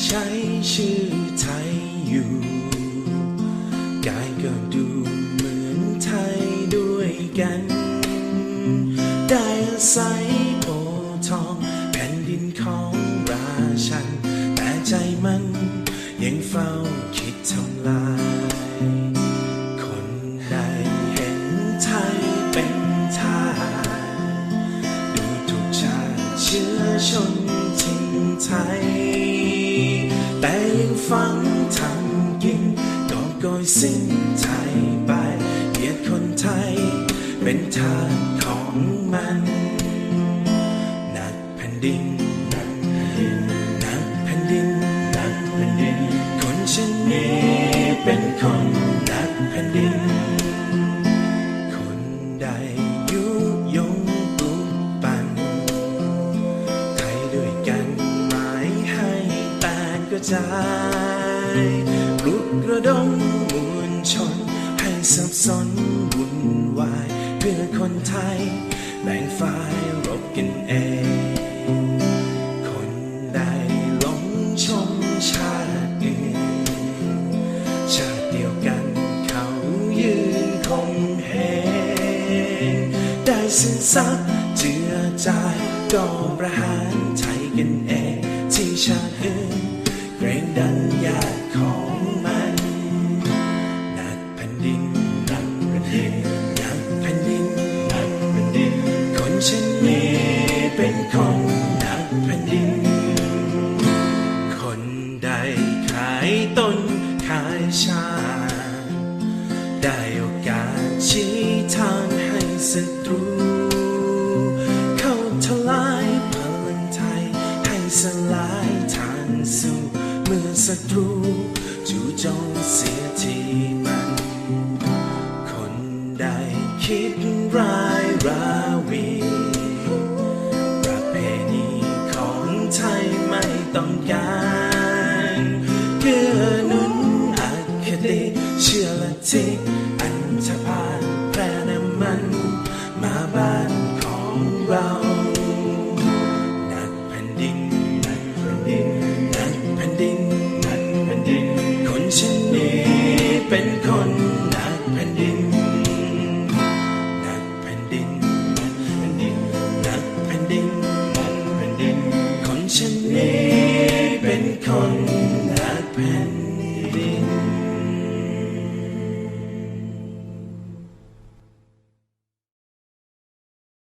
ใช้ชื่อไทยอยู่ กายก็ดูเหมือนไทยด้วยกัน ได้อาศัยโอทองแผ่นดินของราชัน แต่ใจมันยังเฝ้าคิดทำลาย คนใดเห็นไทยเป็นทายดูถูกชาติเชื้อชนทิ้งไทย ฝังทำกินกอบโกยสิ้นไทยไปเกียดคนไทย เป็นทาสของมัน จายปลุกระดมมวลชน ให้สับสนวุ่นวาย เพื่อคนไทย แบ่งฝ่ายรบกันเอง คนใดหลงชมชาติอื่น ชาติเดียวกันเขายืนคงเหงได้สิ้นสัตย์เจือจายก็ประหารไทยกันเองที่ชาติ ดันญาติของมันหนักแผ่นดินหนักแผ่นดินหนักแผ่นดินหนักแผ่นดิน คนเช่นนี้เป็นคนหนักแผ่นดิน คนใดขายต้นขายชา ได้โอกาสชี้ทางให้ศัตรูเข้าทลายพลังไทยให้สลายทางสู้ เมื่อศัตรูจู่โจมเสียทีมัน คนใดคิดร้ายราวี ประเพณีของไทยไม่ต้องการ Rubicon.